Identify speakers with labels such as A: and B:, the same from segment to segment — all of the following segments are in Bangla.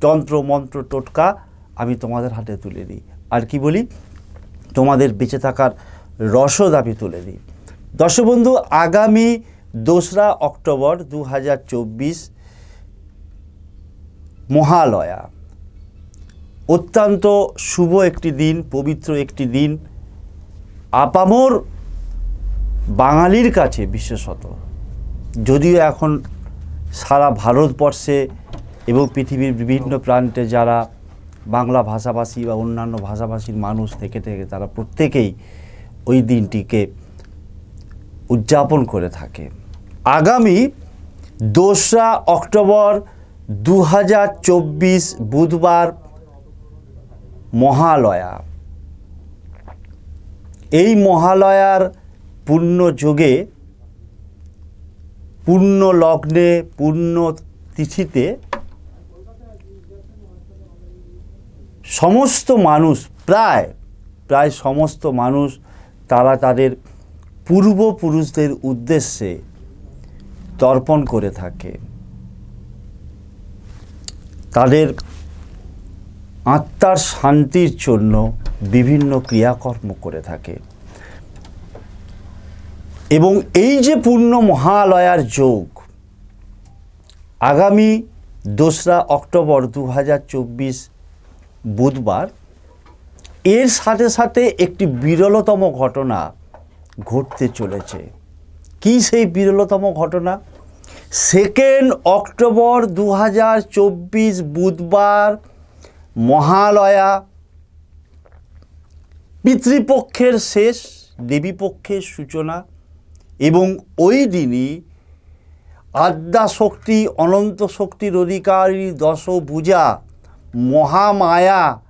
A: তন্ত্র মন্ত্র টোটকা আমি তোমাদের হাতে তুলে দিই। আর কি বলি? তোমাদের বেঁচে থাকার রসদ আমি তুলে দিই। দর্শক বন্ধু আগামী দোসরা অক্টোবর দু হাজার চব্বিশ মহালয়া। অত্যন্ত শুভ একটি দিন, পবিত্র একটি দিন। আপামর বাঙালির কাছে বিশেষত। যদিও এখন সারা ভারতবর্ষে এবং পৃথিবীর বিভিন্ন প্রান্তে যারা বাংলা ভাষাভাষী বা অন্যান্য ভাষাভাষীর মানুষ থেকে থেকে তারা প্রত্যেকেই ওই দিনটিকে উদযাপন করে থাকে। আগামী দোসরা অক্টোবর দু হাজার চব্বিশ বুধবার মহালয়া। এই মহালয়ার পূর্ণ যোগে পূর্ণ লগ্নে পূর্ণ তিথিতে সমস্ত মানুষ, প্রায় প্রায় সমস্ত মানুষ, তারা তাদের পূর্বপুরুষদের উদ্দেশ্যে তর্পণ করে থাকে। তাদের আত্মার শান্তির জন্য বিভিন্ন ক্রিয়াকর্ম করে থাকে। এবং এই যে পূর্ণ মহালয়ার যোগ, আগামী দোসরা অক্টোবর দু হাজার চব্বিশ বুধবার। এর সাথে সাথে একটি বিরলতম ঘটনা ঘটতে চলেছে। কি সেই বিরলতম ঘটনা? সেকেন্ড অক্টোবর দু হাজার চব্বিশ বুধবার মহালয়া। পিতৃপক্ষের শেষ, দেবীপক্ষের সূচনা এবং ওই দিনই আদ্যা শক্তি অনন্ত শক্তির অধিকারী দশভুজা মহামায়া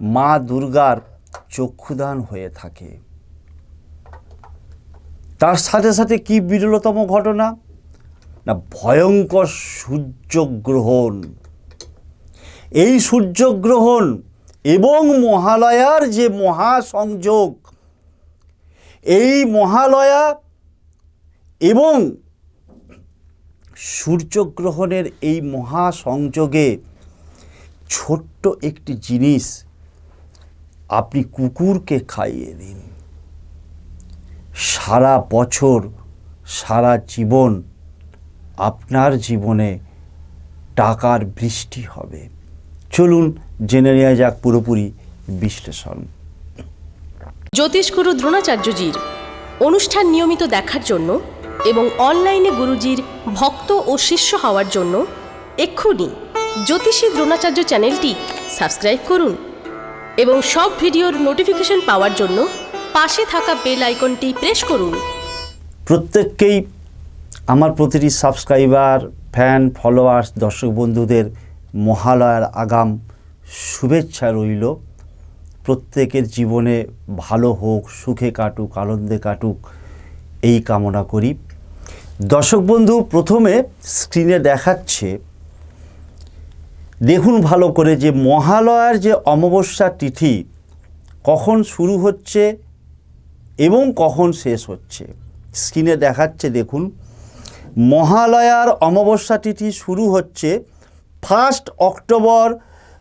A: মা দুর্গার চক্ষুদান হয়ে থাকে। তার সাথে সাথে কি বিরলতম ঘটনা? না, ভয়ঙ্কর সূর্যগ্রহণ। এই সূর্যগ্রহণ এবং মহালয়ার যে মহাসংযোগ, এই মহালয়া এবং সূর্যগ্রহণের এই মহা সংযোগে ছোট্ট একটি জিনিস আপনি কুকুরকে খাইয়ে দিন। সারা বছর, সারা জীবন আপনার জীবনে টাকার বৃষ্টি হবে। চলুন জেনে নেওয়া যাক পুরোপুরি বিশ্লেষণ।
B: জ্যোতিষগুরু দ্রোণাচার্যজির অনুষ্ঠান নিয়মিত দেখার জন্য এবং অনলাইনে গুরুজির ভক্ত ও শিষ্য হওয়ার জন্য এক্ষুনি জ্যোতিষী দ্রোণাচার্য চ্যানেলটি সাবস্ক্রাইব করুন এবং সব ভিডিওর নোটিফিকেশন পাওয়ার জন্য পাশে থাকা বেল আইকনটি প্রেস করুন।
A: প্রত্যেককেই আমার প্রতিটি সাবস্ক্রাইবার, ফ্যান, ফলোয়ার্স, দর্শক বন্ধুদের মহালয়ার আগাম শুভেচ্ছা রইল। প্রত্যেকের জীবনে ভালো হোক, সুখে কাটুক, আনন্দে কাটুক, এই কামনা করি। দর্শক বন্ধু, প্রথমে স্ক্রিনে দেখাচ্ছে, দেখুন ভালো করে যে মহালয়ার যে অমাবস্যা তিথি কখন শুরু হচ্ছে এবং কখন শেষ হচ্ছে। স্ক্রিনে দেখাচ্ছে, দেখুন, মহালয়ার অমাবস্যা তিথি শুরু হচ্ছে ফার্স্ট অক্টোবর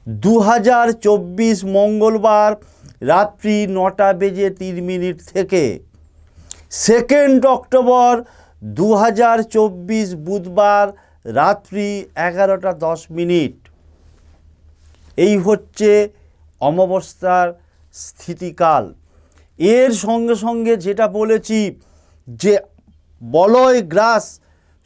A: দু হাজার চব্বিশ মঙ্গলবার রাত্রি নটা বেজে তিন মিনিট থেকে। সেকেন্ড অক্টোবর দু হাজার চব্বিশ বুধবার রাত্রি এগারোটা দশ মিনিট। এই হচ্ছে অমাবস্যার স্থিতিকাল। এর সঙ্গে সঙ্গে যেটা বলেছি যে বলয় গ্রাস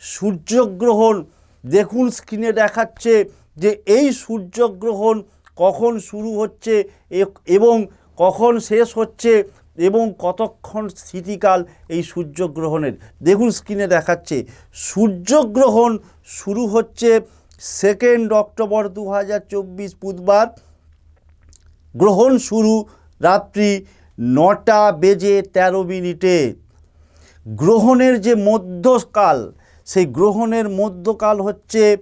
A: সূর্যগ্রহণ দেখুন স্ক্রিনে দেখাচ্ছে যে এই সূর্যগ্রহণ কখন শুরু হচ্ছে এবং কখন শেষ হচ্ছে এবং কতক্ষণ স্থিতিকাল এই সূর্যগ্রহণের? দেখুন স্ক্রিনে দেখাচ্ছে, সূর্যগ্রহণ শুরু হচ্ছে সেকেন্ড অক্টোবর দু হাজার চব্বিশ বুধবার। গ্রহণ শুরু রাত্রি নটা বেজে তেরো মিনিটে। গ্রহণের যে মধ্যকাল, সেই গ্রহণের মধ্যকাল হচ্ছে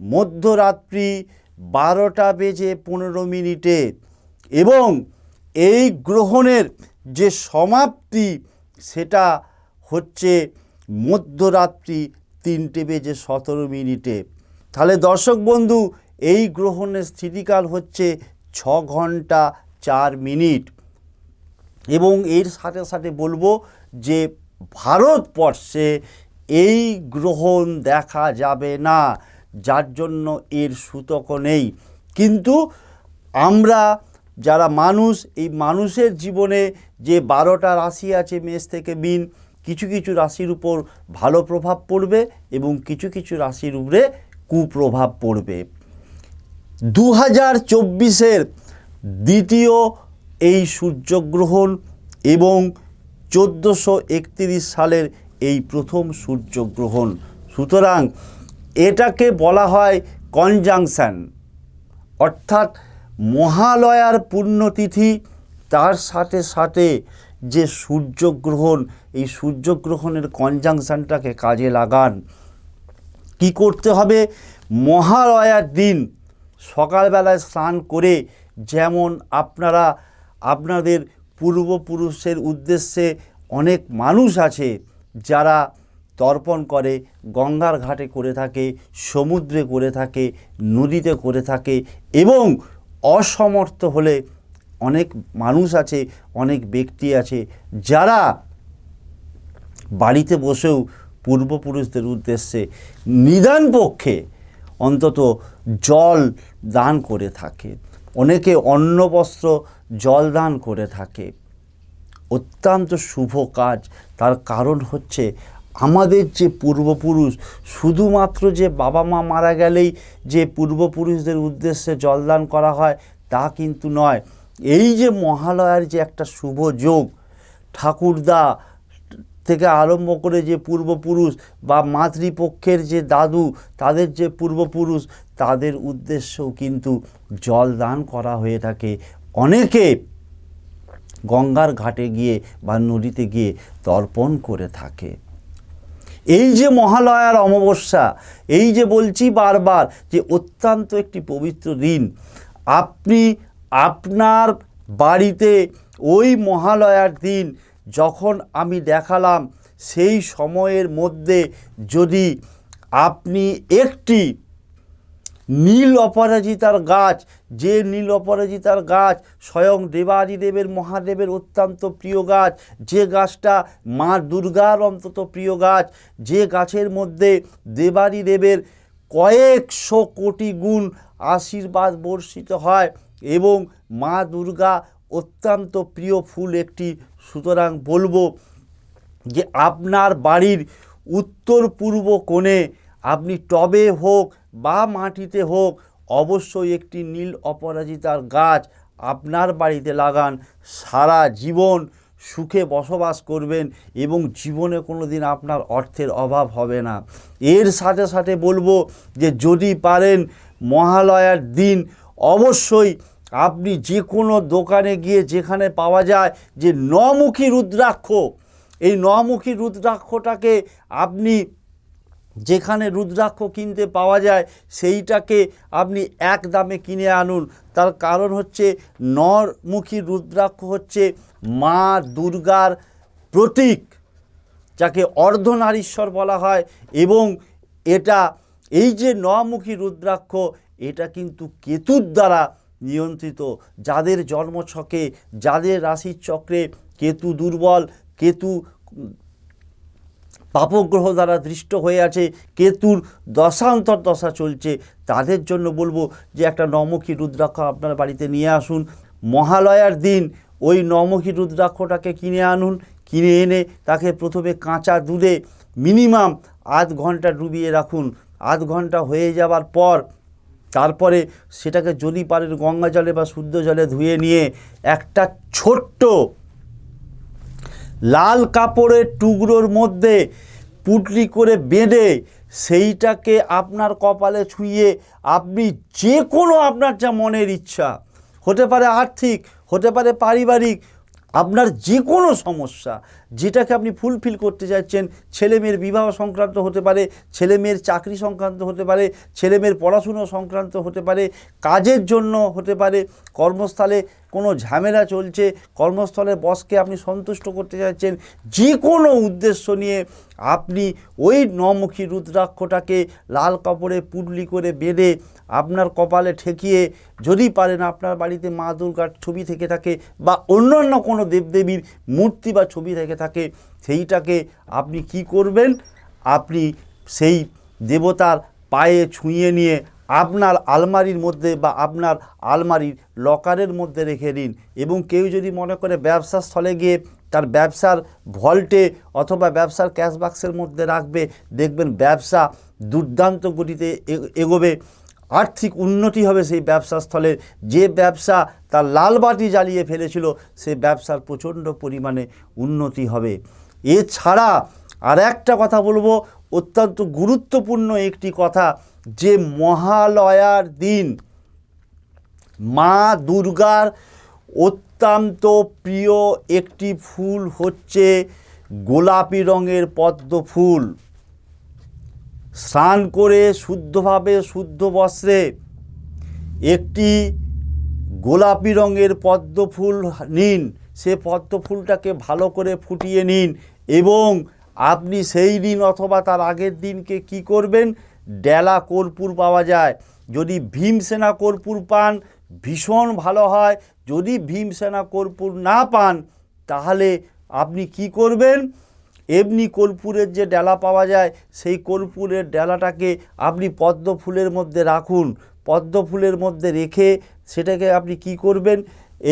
A: মধ্যরাত্রি বারোটা বেজে পনেরো মিনিটে। এবং এই গ্রহণের যে সমাপ্তি, সেটা হচ্ছে মধ্যরাত্রি তিনটে বেজে সতেরো মিনিটে। তাহলে দর্শক বন্ধু, এই গ্রহণের স্থিতিকাল হচ্ছে ছ ঘণ্টা চার মিনিট। এবং এর সাথে সাথে বলব যে ভারতবর্ষে এই গ্রহণ দেখা যাবে না, যার জন্য এর সূতক নেই। কিন্তু আমরা যারা মানুষ, এই মানুষের জীবনে যে বারোটা রাশি আছে মেষ থেকে মিন, কিছু কিছু রাশির উপর ভালো প্রভাব পড়বে এবং কিছু কিছু রাশির উপরে কুপ্রভাব পড়বে। দু হাজার চব্বিশের দ্বিতীয় এই সূর্যগ্রহণ এবং চোদ্দোশো একত্রিশ সালের এই প্রথম সূর্যগ্রহণ। সুতরাং এটাকে বলা হয় কনজাংশন অর্থাৎ মহালয়ার পুণ্যতিথি তার সাথে সাথে যে সূর্যগ্রহণ, এই সূর্যগ্রহণের কনজাংশনটাকে কাজে লাগান। কি করতে হবে? মহালয়ার দিন সকালবেলায় স্নান করে যেমন আপনারা, আপনাদের পূর্বপুরুষের উদ্দেশ্যে অনেক মানুষ আছে যারা তর্পণ করে, গঙ্গার ঘাটে করে থাকে, সমুদ্রে করে থাকে, নদীতে করে থাকে এবং অসমর্থ হলে অনেক মানুষ আছে, অনেক ব্যক্তি আছে যারা বাড়িতে বসেও পূর্বপুরুষদের উদ্দেশ্যে নিদান পক্ষে অন্তত জল দান করে থাকে। অনেকে অন্ন, বস্ত্র, জল দান করে থাকে। অত্যন্ত শুভ কাজ। তার কারণ হচ্ছে আমাদের যে পূর্বপুরুষ, শুধুমাত্র যে বাবা মা মারা গেলেই যে পূর্বপুরুষদের উদ্দেশ্যে জলদান করা হয়, তা কিন্তু নয়। এই যে মহালয়ার যে একটা শুভ যোগ, ঠাকুরদা থেকে আরম্ভ করে যে পূর্বপুরুষ বা মাতৃপক্ষের যে দাদু, তাদের যে পূর্বপুরুষ, তাদের উদ্দেশ্যেও কিন্তু জল দান করা হয়ে থাকে। অনেকে গঙ্গার ঘাটে গিয়ে বা নদীতে গিয়ে তর্পণ করে থাকে। এই যে মহালয়ার অমাবস্যা, এই যে বলছি বারবার যে অত্যন্ত একটি পবিত্র দিন, আপনি আপনার বাড়িতে ওই মহালয়ার দিন যখন আমি দেখালাম, সেই সময়ের মধ্যে যদি আপনি একটি নীল অপরাজিতার গাছ, যে নীল অপরাজিতার গাছ স্বয়ং দেবাদিদেবের মহাদেবের অত্যন্ত প্রিয় গাছ, যে গাছটা মা দুর্গার অন্তত প্রিয় গাছ, যে গাছের মধ্যে দেবাদিদেবের কয়েকশো কোটি গুণ আশীর্বাদ বর্ষিত হয় এবং মা দুর্গা অত্যন্ত প্রিয় ফুল একটি। সুতরাং বলব যে আপনার বাড়ির উত্তর পূর্ব কোণে আপনি টবে হোক বা মাটিতে হোক, অবশ্যই একটি নীল অপরাজিতার গাছ আপনার বাড়িতে লাগান। সারা জীবন সুখে বসবাস করবেন এবং জীবনে কোনো দিন আপনার অর্থের অভাব হবে না। এর সাথে সাথে বলব যে, যদি পারেন মহালয়ার দিন, অবশ্যই আপনি যে কোনো দোকানে গিয়ে যেখানে পাওয়া যায় যে, নমুখী রুদ্রাক্ষ, এই নমুখী রুদ্রাক্ষটাকে আপনি যেখানে রুদ্রাক্ষ কিনতে পাওয়া যায়, সেইটাকে আপনি এক দামে কিনে আনুন। তার কারণ হচ্ছে, নরমুখী রুদ্রাক্ষ হচ্ছে মা দুর্গার প্রতীক, যাকে অর্ধনারীশ্বর বলা হয়। এবং এটা, এই যে নমুখী রুদ্রাক্ষ, এটা কিন্তু কেতুর দ্বারা নিয়ন্ত্রিত। যাদের জন্মছকে যাদের রাশির চক্রে কেতু দুর্বল, কেতু পাপগ্রহ দ্বারা দৃষ্ট হয়ে আছে, কেতুর দশান্তর দশা চলছে। তাদের জন্য বলব যে একটা নমুখী রুদ্রাক্ষ আপনার বাড়িতে নিয়ে আসুন। মহালয়ার দিন ওই নমুখী রুদ্রাক্ষটাকে কিনে আনুন, কিনে এনে তাকে প্রথমে কাঁচা দুধে মিনিমাম আধ ঘণ্টা ডুবিয়ে রাখুন। আধ ঘণ্টা হয়ে যাবার পর তারপরে সেটাকে যদি পারেন গঙ্গা জলে বা শুদ্ধ জলে ধুয়ে নিয়ে একটা ছোট্ট লাল কাপড়ের টুকরোর মধ্যে পুটলি করে বেঁধে সেইটাকে আপনার কপালে ছুঁয়ে আপনি যে কোনো আপনার যা মনের ইচ্ছা, হতে পারে আর্থিক, হতে পারে পারিবারিক, আপনার যে কোনো সমস্যা যেটাকে আপনি ফুলফিল করতে যাচ্ছেন, ছেলে মেয়ের বিবাহ সংক্রান্ত হতে পারে, ছেলে মেয়ের চাকরি সংক্রান্ত হতে পারে, ছেলে মেয়ের পড়াশুনো সংক্রান্ত হতে পারে, কাজের জন্য হতে পারে, কর্মস্থলে কোনো ঝামেলা চলছে কর্মস্থলের বসকে আপনি সন্তুষ্ট করতে যাচ্ছেন যে কোনো উদ্দেশ্য নিয়ে আপনি ওই নমুখী রুদ্রাক্ষটাকে লাল কাপড়ে পুডলি করে বেঁধে আপনার কপালে ঠেকিয়ে যদি পারেন আপনার বাড়িতে মা দুর্গার ছবি থেকে থাকে বা অন্যান্য কোনো দেবদেবীর মূর্তি বা ছবি থেকে থাকে, সেইটাকে আপনি কি করবেন? আপনি সেই দেবতার পায়ে ছুঁয়ে নিয়ে আপনার আলমারির মধ্যে বা আপনার আলমারির লকারের মধ্যে রেখে দিন। এবং কেউ যদি মনে করে ব্যবসার স্থলে গিয়ে তার ব্যবসার ভল্টে অথবা ব্যবসার ক্যাশ বাক্সের মধ্যে রাখবে, দেখবেন ব্যবসা দুর্দান্ত গতিতে এগোবে। আর্থিক উন্নতি হবে সেই ব্যবসা স্থলের যে ব্যবসা তার লাল বাতি জ্বালিয়ে ফেলেছিল সেই ব্যবসার প্রচণ্ড পরিমাণে উন্নতি হবে। এছাড়া আর একটা কথা বলব, অত্যন্ত গুরুত্বপূর্ণ একটি কথা, যে মহালয়ার দিন, মা দুর্গার অত্যন্ত প্রিয় একটি ফুল হচ্ছে গোলাপি রঙের পদ্ম ফুল। স্নান করে শুদ্ধভাবে শুদ্ধ বস্ত্রে একটি গোলাপি রঙের পদ্ম ফুল নিন। সে পদ্ম ফুলটাকে ভালো করে ফুটিয়ে নিন এবং আপনি সেই দিন অথবা তার আগের দিনকে কি করবেন? ডেলা কর্পূর পাওয়া যায়। যদি ভীমসেনা কর্পূর পান, ভীষণ ভালো হয়। যদি ভীমসেনা কর্পূর না পান, তাহলে আপনি কি করবেন? এমনি কর্পূরের যে ডালা পাওয়া যায়, সেই কর্পূরের ডালাটাকে আপনি পদ্ম ফুলের মধ্যে রাখুন। পদ্ম ফুলের মধ্যে রেখে সেটাকে আপনি কি করবেন?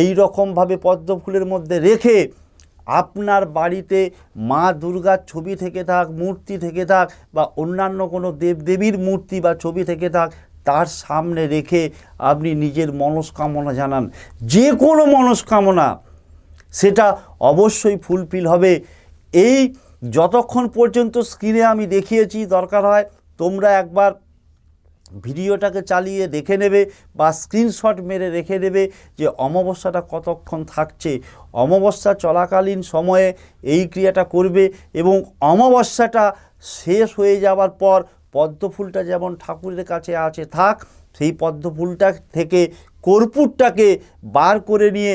A: এই রকমভাবে পদ্ম ফুলের মধ্যে রেখে আপনার বাড়িতে মা দুর্গার ছবি থেকে থাক, মূর্তি থেকে থাক বা অন্যান্য কোনো দেবদেবীর মূর্তি বা ছবি থেকে থাক, তার সামনে রেখে আপনি নিজের মনস্কামনা জানান। যে কোনো মনস্কামনা, সেটা অবশ্যই ফুলফিল হবে। এই যতক্ষণ পর্যন্ত স্ক্রিনে আমি দেখিয়েছি দরকার হয়, তোমরা একবার ভিডিওটাকে চালিয়ে দেখে নেবে বা স্ক্রিনশট মেরে রেখে দেবে যে অমাবস্যাটা কতক্ষণ থাকছে। অমাবস্যা চলাকালীন সময়ে এই ক্রিয়াটা করবে এবং অমাবস্যাটা শেষ হয়ে যাওয়ার পর পদ্মফুলটা যেমন ঠাকুরের কাছে আছে থাক, সেই পদ্মফুলটা থেকে কর্পূরটাকে বার করে নিয়ে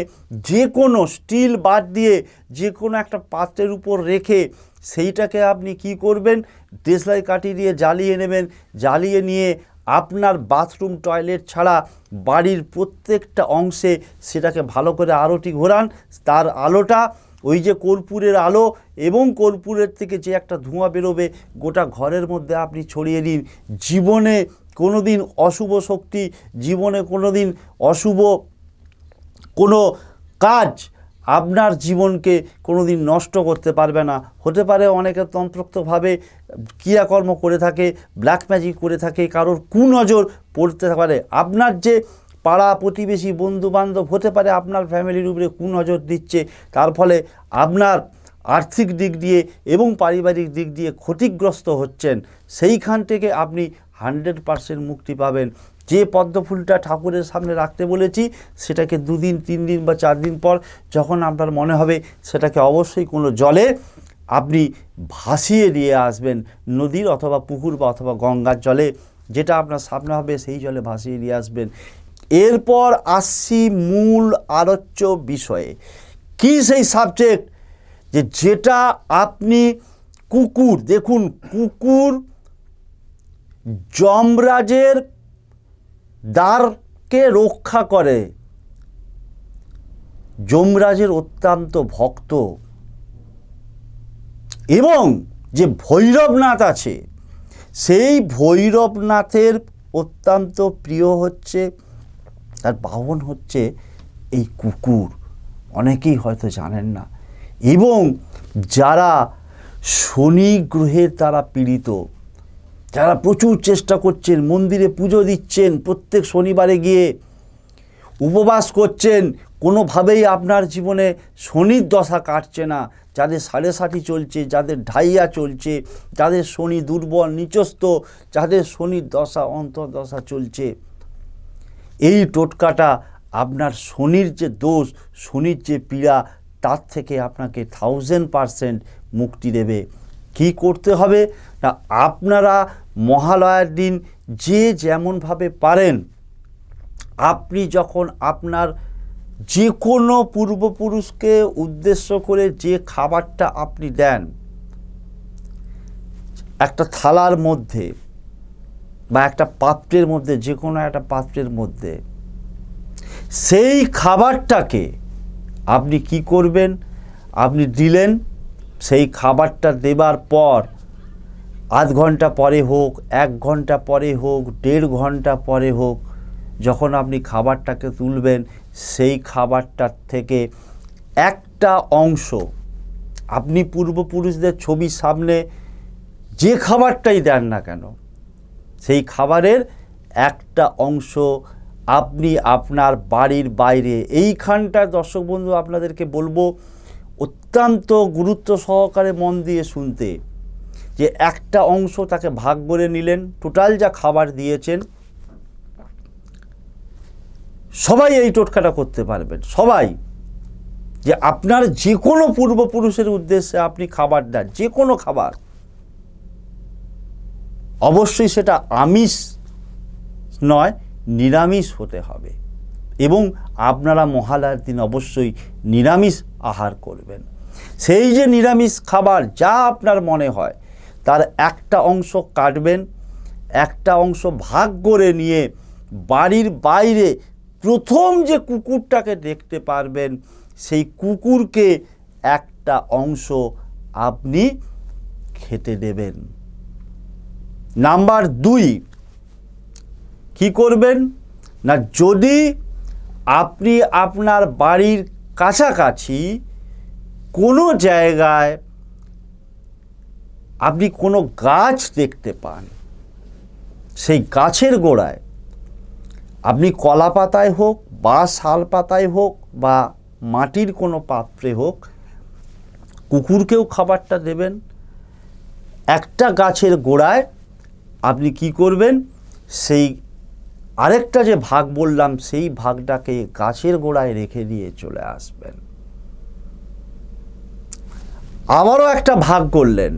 A: যে কোনো স্টিল বাদ দিয়ে যে কোনো একটা পাত্রের উপর রেখে সেইটাকে আপনি কি করবেন? দেশলাই কাঠি দিয়ে জ্বালিয়ে নেবেন। জ্বালিয়ে নিয়ে আপনার বাথরুম, টয়লেট ছাড়া বাড়ির প্রত্যেকটা অংশে সেটাকে ভালো করে আলোটি ঘোরান। তার আলোটা ওই যে কর্পূরের আলো এবং কর্পূরের থেকে যে একটা ধোঁয়া বেরোবে, গোটা ঘরের মধ্যে আপনি ছড়িয়ে দিন। জীবনে কোনো দিন অশুভ শক্তি, জীবনে কোনো দিন অশুভ কোনো কাজ আপনার জীবনকে কোনো দিন নষ্ট করতে পারবে না। হতে পারে অনেকে তন্ত্রোক্তভাবে ক্রিয়াকর্ম করে থাকে ব্ল্যাক ম্যাজিক করে থাকে, কারোর কুনজর পড়তে পারে। আপনার যে পাড়া প্রতিবেশী বন্ধু বান্ধব হতে পারে আপনার ফ্যামিলির উপরে কুনজর দিচ্ছে, তার ফলে আপনার আর্থিক দিক দিয়ে এবং পারিবারিক দিক দিয়ে ক্ষতিগ্রস্ত হচ্ছেন। সেইখান থেকে আপনি হান্ড্রেড পারসেন্ট মুক্তি পাবেন। যে পদ্ম ফুলটা ঠাকুরের সামনে রাখতে বলেছি, সেটাকে দুদিন তিন দিন বা চার দিন পর যখন আপনার মনে হবে সেটাকে অবশ্যই কোনো জলে আপনি ভাসিয়ে দিয়ে আসবেন নদীর অথবা পুকুর বা অথবা গঙ্গার জলে, যেটা আপনার সামনে হবে সেই জলে ভাসিয়ে দিয়ে আসবেন। এরপর আসছি মূল আলোচ্য বিষয়ে। কি সেই সাবজেক্ট যে যেটা আপনি কুকুর, দেখুন কুকুর যমরাজের দ্বারকে রক্ষা করে। যমরাজের অত্যন্ত ভক্ত। এবং যে ভৈরবনাথ আছে, সেই ভৈরবনাথের অত্যন্ত প্রিয় হচ্ছে, তার বাহন হচ্ছে এই কুকুর। অনেকেই হয়তো জানেন না। এবং যারা শনি গ্রহের তারা পীড়িত যারা প্রচুর চেষ্টা করছেন, মন্দিরে পুজো দিচ্ছেন, প্রত্যেক শনিবারে গিয়ে উপবাস করছেন, কোনোভাবেই আপনার জীবনে শনির দশা কাটছে না। যাদের সাড়ে ষাটি চলছে, যাদের ঢাইয়া চলছে, যাদের শনি দুর্বল নিচস্ত যাদের শনির দশা অন্তর্দশা চলছে। এই টোটকাটা আপনার শনির যে দোষ, শনির যে পীড়া, তার থেকে আপনাকে থাউজেন্ড পারসেন্ট মুক্তি দেবে। কি করতে হবে? না আপনারা মহালয়ার দিন যে যেমনভাবে পারেন, আপনি যখন আপনার যে কোনো পূর্বপুরুষকে উদ্দেশ্য করে যে খাবারটা আপনি দেন, একটা থালার মধ্যে বা একটা পাত্রের মধ্যে যে কোনো একটা পাত্রের মধ্যে, সেই খাবারটাকে আপনি কি করবেন? আপনি দিলেন, সেই খাবারটা দেবার পর আধ ঘণ্টা পরে হোক, এক ঘণ্টা পরে হোক, দেড় ঘণ্টা পরে হোক, যখন আপনি খাবারটাকে তুলবেন, সেই খাবারটার থেকে একটা অংশ আপনি পূর্বপুরুষদের ছবির সামনে যে খাবারটাই দেন না কেন, সেই খাবারের একটা অংশ আপনি আপনার বাড়ির বাইরে। এইখানটা দর্শক বন্ধু আপনাদেরকে বলব, অত্যন্ত গুরুত্ব সহকারে মন দিয়ে শুনতে। যে একটা অংশ তাকে ভাগ করে নিলেন, টোটাল যা খাবার দিয়েছেন, সবাই এই টোটকাটা করতে পারবেন। সবাই। যে আপনার যে কোনো পূর্বপুরুষের উদ্দেশ্যে আপনি খাবার দেন যে কোনো খাবার। অবশ্যই সেটা আমিষ নয়, নিরামিষ হতে হবে। এবং আপনারা মহালয়ার দিন অবশ্যই নিরামিষ আহার করবেন। সেই যে নিরামিষ খাবার, যা আপনার মনে হয় তার একটা অংশ কাটবেন, একটা অংশ ভাগ করে নিয়ে বাড়ির বাইরে প্রথম যে কুকুরটাকে দেখতে পারবেন, সেই কুকুরকে একটা অংশ আপনি খেতে দেবেন। নাম্বার দুই, কি করবেন? না, যদি আপনি আপনার বাড়ির কাছাকাছি কোনো জায়গায় আপনি কোনো গাছ দেখতে পান, সেই গাছের গোড়ায় আপনি কলা পাতায় হোক বা শাল পাতায় হোক বা মাটির কোনো পাত্রে হোক, কুকুরকেও খাবারটা দেবেন। একটা গাছের গোড়ায় আপনি কি করবেন? সেই আরেকটা যে ভাগ বললাম, সেই ভাগটাকে গাছের গোড়ায় রেখে দিয়ে চলে আসবেন। আবারও একটা ভাগ করলেন।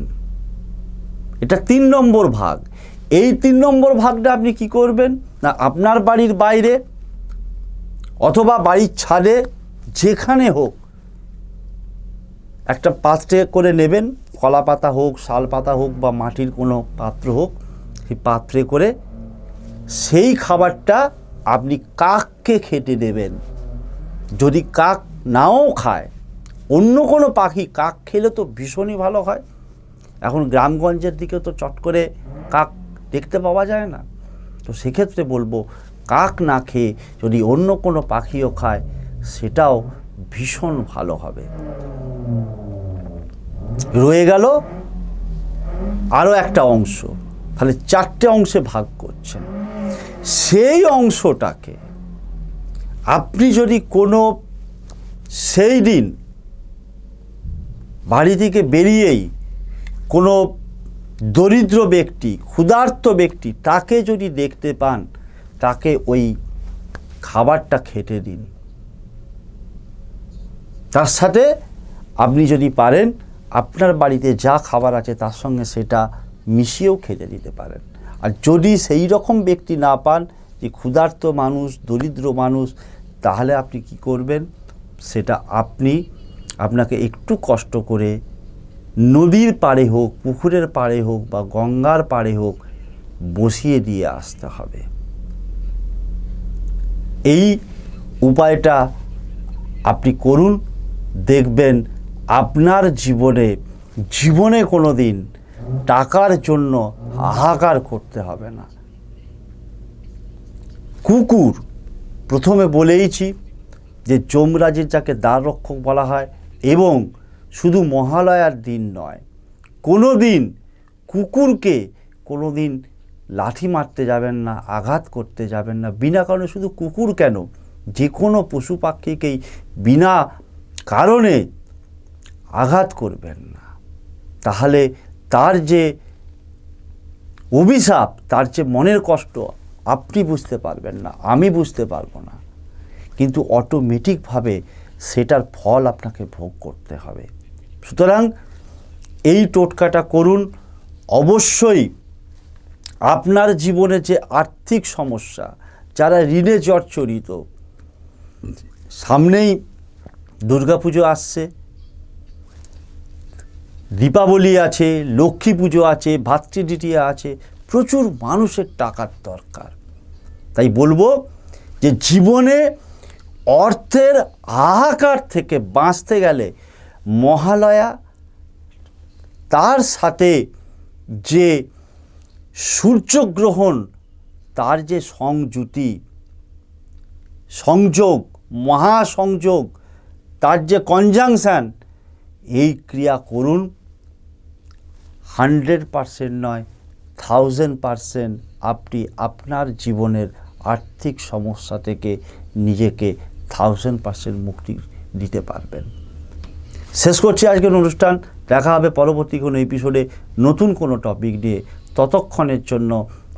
A: এটা তিন নম্বর ভাগ। এই তিন নম্বর ভাগটা আপনি কি করবেন? না, আপনার বাড়ির বাইরে অথবা বাড়ির ছাদে যেখানে হোক একটা পাত্রে করে নেবেন। কলা পাতা হোক, শাল পাতা হোক বা মাটির কোনো পাত্র হোক, সেই পাত্রে করে সেই খাবারটা আপনি কাককে খেতে দেবেন। যদি কাক নাও খায়, অন্য কোনো পাখি কাক খেলে তো ভীষণই ভালো হয়। এখন গ্রামগঞ্জের দিকে তো চট করে কাক দেখতে পাওয়া যায় না। তো সেক্ষেত্রে বলব, কাক না খেয়ে যদি অন্য কোনো পাখিও খায়, সেটাও ভীষণ ভালো হবে। রয়ে গেল আরও একটা অংশ। তাহলে চারটে অংশে ভাগ করছেন। সেই অংশটাকে আপনি যদি কোনো সেই দিন বাড়ি থেকে বেরিয়েই কোনো দরিদ্র ব্যক্তি, ক্ষুধার্ত ব্যক্তি তাকে যদি দেখতে পান, তাকে ওই খাবারটা খেতে দিন। তার সাথে আপনি যদি পারেন, আপনার বাড়িতে যা খাবার আছে তার সঙ্গে সেটা মিশিয়েও খেতে দিতে পারেন। আর যদি সেই রকম ব্যক্তি না পান, যে ক্ষুধার্ত মানুষ, দরিদ্র মানুষ, তাহলে আপনি কি করবেন? সেটা আপনি আপনাকে একটু কষ্ট করে নদীর পাড়ে হোক, পুকুরের পাড়ে হোক বা গঙ্গার পাড়ে হোক, বসিয়ে দিয়ে আসতে হবে। এই উপায়টা আপনি করুন, দেখবেন আপনার জীবনে জীবনে কোনো দিন টাকার জন্য হাহাকার করতে হবে না। কুকুর, প্রথমে বলেইছি যে যমরাজের যাকে দ্বার রক্ষক বলা হয় এবং শুধু মহালয়ার দিন নয় কোনো দিন কুকুরকে কোনো দিন লাঠি মারতে যাবেন না, আঘাত করতে যাবেন না, বিনা কারণে শুধু কুকুর কেন? যে কোনো পশু পাখিকেই বিনা কারণে আঘাত করবেন না। তাহলে তার যে অভিশাপ, তার যে মনের কষ্ট, আপনি বুঝতে পারবেন না, আমি বুঝতে পারব না। কিন্তু অটোমেটিকভাবে সেটার ফল আপনাকে ভোগ করতে হবে। সুতরাং এই টোটকাটা করুন। অবশ্যই আপনার জীবনে যে আর্থিক সমস্যা, যারা ঋণে জর্জরিত, সামনেই দুর্গাপুজো আসছে। দীপাবলি আছে, লক্ষ্মী পুজো আছে, ভাতৃদ্বিতীয়া আছে, প্রচুর মানুষের টাকার দরকার। তাই বলব যে জীবনে অর্থের হাহাকার থেকে বাঁচতে গেলে মহালয়া, তার সাথে যে সূর্যগ্রহণ, তার যে সংযুতি, সংযোগ, মহাসংযোগ, তার যে কনজাংশান এই ক্রিয়া করুন। হান্ড্রেড পারসেন্ট নয় থাউজেন্ড পারসেন্ট আপনি আপনার জীবনের আর্থিক সমস্যা থেকে নিজেকে থাউজেন্ড পারসেন্ট মুক্তি দিতে পারবেন। শেষ করছি আজকের অনুষ্ঠান। দেখা হবে পরবর্তী কোনো এপিসোডে নতুন কোনো টপিক নিয়ে। ততক্ষণের জন্য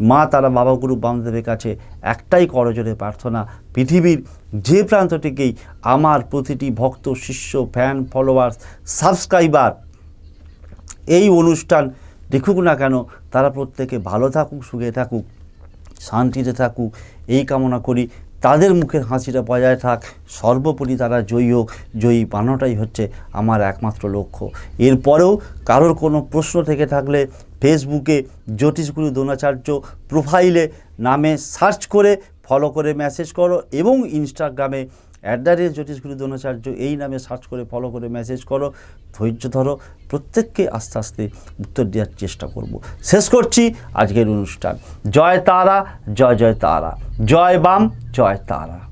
A: মা তারা বাবা গুরু বামদেবের কাছে একটাই করজোরে প্রার্থনা, পৃথিবীর যে প্রান্ত থেকেই আমার প্রতিটি ভক্ত, শিষ্য ফ্যান ফলোয়ার্স সাবস্ক্রাইবার এই অনুষ্ঠান দেখুক না কেন, তারা প্রত্যেকে ভালো থাকুক, সুখে থাকুক, শান্তিতে থাকুক, এই কামনা করি। তাদের মুখের হাসিটা বজায় থাক। সর্বোপরি তারা জয়ী হোক। জয়ী বানানোটাই হচ্ছে আমার একমাত্র লক্ষ্য। এরপরেও কারোর কোনো প্রশ্ন থেকে থাকলে ফেসবুকে জ্যোতিষগুরু দ্রোণাচার্য প্রোফাইলে নামে সার্চ করে ফলো করে মেসেজ করো এবং ইনস্টাগ্রামে at the rate Jyotishguru Dronacharya এই নামে সার্চ করে ফলো করে মেসেজ করো, ধৈর্য ধরো, প্রত্যেককে আস্তে আস্তে উত্তর দেওয়ার চেষ্টা করব। শেষ করছি আজকের অনুষ্ঠান। জয় তারা, জয় জয় তারা। জয় বাম, জয় তারা।